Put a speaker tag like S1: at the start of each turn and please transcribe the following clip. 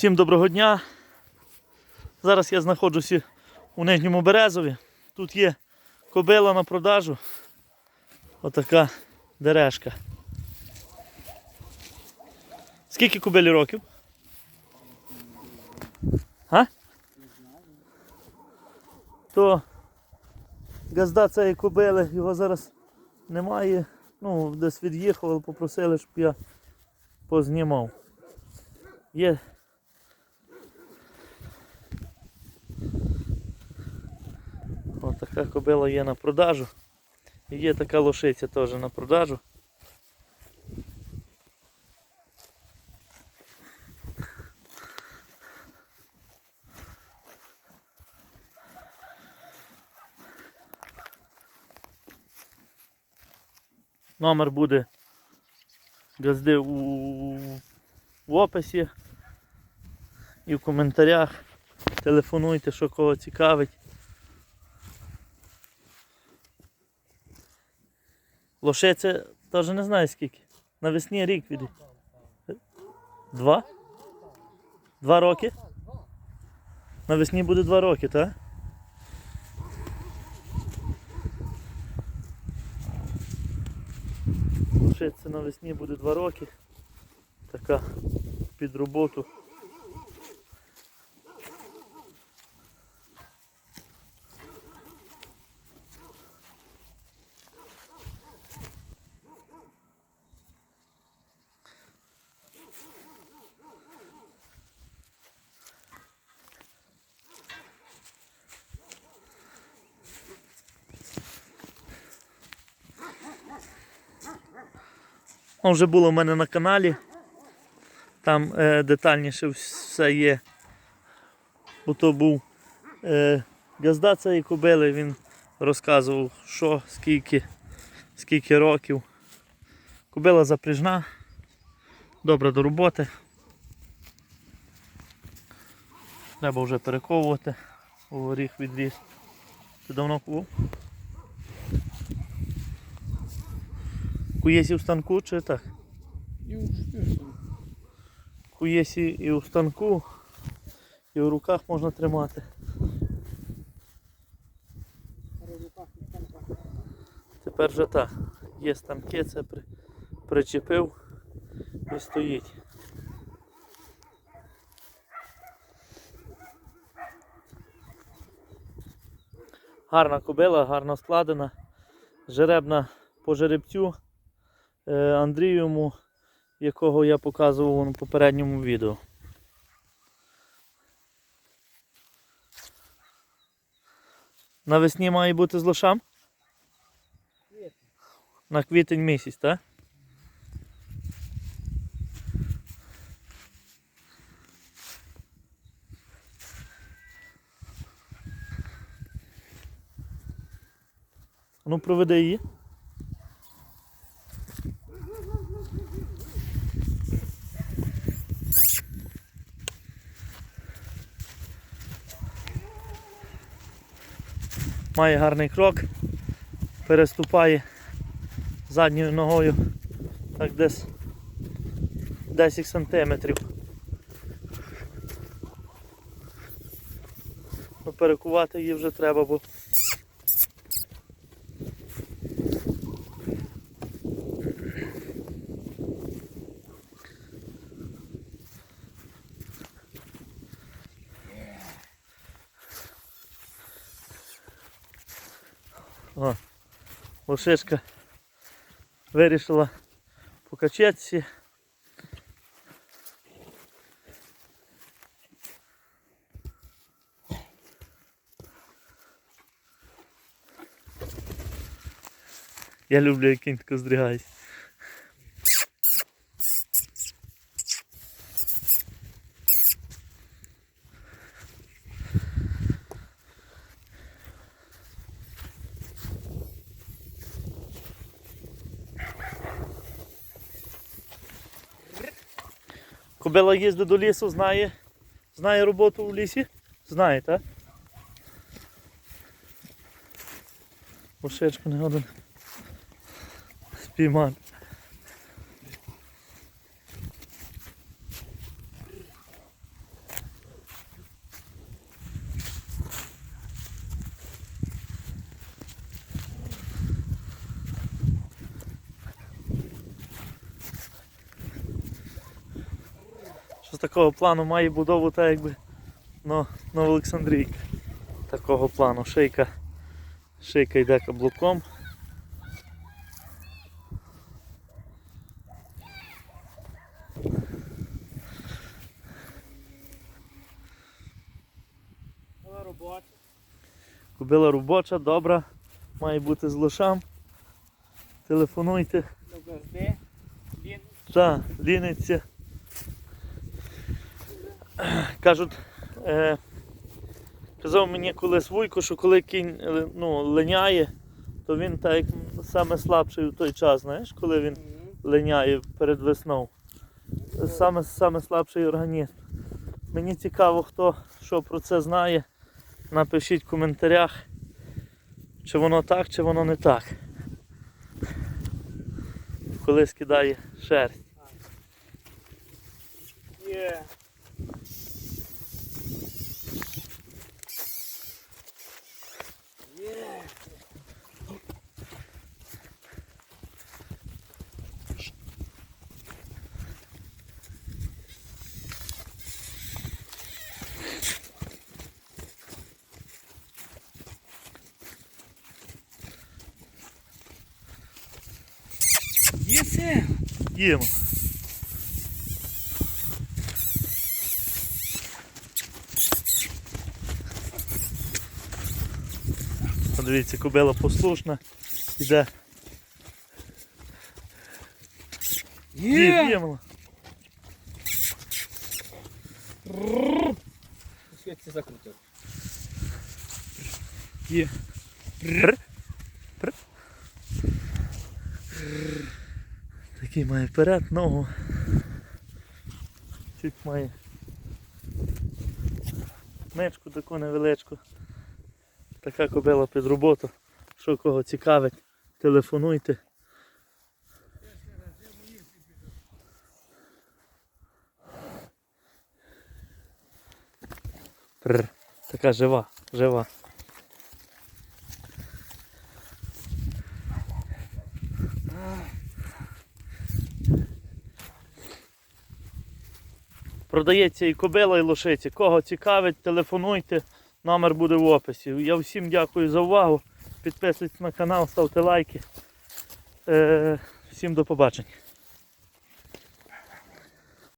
S1: Всім доброго дня. Зараз я знаходжуся у Нижньому Березові. Тут є кобила на продажу. Отака дерешка. Скільки кобилі років? А? То газда цієї кобили, його зараз немає. Ну, десь від'їхав, попросили, щоб я познімав. Є. така кобила є на продажу. Є така лошиця теж на продажу. Номер буде газди у, в описі і в коментарях. Телефонуйте, що кого цікавить. Лошиця теж не знаю скільки. Навесні рік від. Два? Два роки? Навесні буде два роки, так? Лошиця навесні буде два роки. Така під роботу. Воно вже було в мене на каналі. Там е, детальніше все є. Бо то був е, газда цієї кобили, він розказував, що, скільки, скільки років. Кобила запряжна, добра до роботи. Треба вже перековувати, горіх відріс. Ти давно кував? Куєсі в станку чи так?
S2: І у шпюсі.
S1: Куєсі і у станку, і в руках можна тримати.
S2: в.
S1: Тепер вже так. Є станки, це при, причепив і стоїть. Гарна кобила, гарно складена, жеребна по жеребцю е, Андрієвому, якого я показував у попередньому відео. Навесні має бути з лошам? На квітень місяць, так? Ну, проведи її. Має гарний крок, переступає задньою ногою так десь 10 сантиметрів. Ну, перекувати її вже треба, бо О, лошечка вирішила покачатися. Я люблю, як кінь тако здригається. Кобила їздить до лісу, знає, знає роботу в лісі? Знає, так? Лошечку не годен спіймати. Що з такого плану має будову та якби ну, Новоолександрійка. Такого плану. Шийка, шийка йде каблуком.
S2: Робоча.
S1: Кобила робоча, добра, має бути з лошам. Телефонуйте.
S2: Газди. Він.
S1: Так, ліниться. Кажуть, е, казав мені колись Вуйко, що коли кінь е, ну, линяє, то він так саме слабший у той час, знаєш, коли він линяє перед весною. Саме, саме слабший організм. Мені цікаво, хто що про це знає. Напишіть в коментарях, чи воно так, чи воно не так. Коли скидає шерсть.
S2: Є. Є. Є це.
S1: Їмо. Подивіться, кобила послушна. Іде. Є,
S2: закрутив.
S1: Є. Такий має вперед ногу. Чуть має мечку таку невеличку. Така кобила під роботу. Що кого цікавить, телефонуйте. Пр. Така жива, жива. Продається і кобила, і лошиці. Кого цікавить, телефонуйте, номер буде в описі. Я всім дякую за увагу. Підписуйтесь на канал, ставте лайки. Е, всім до побачення.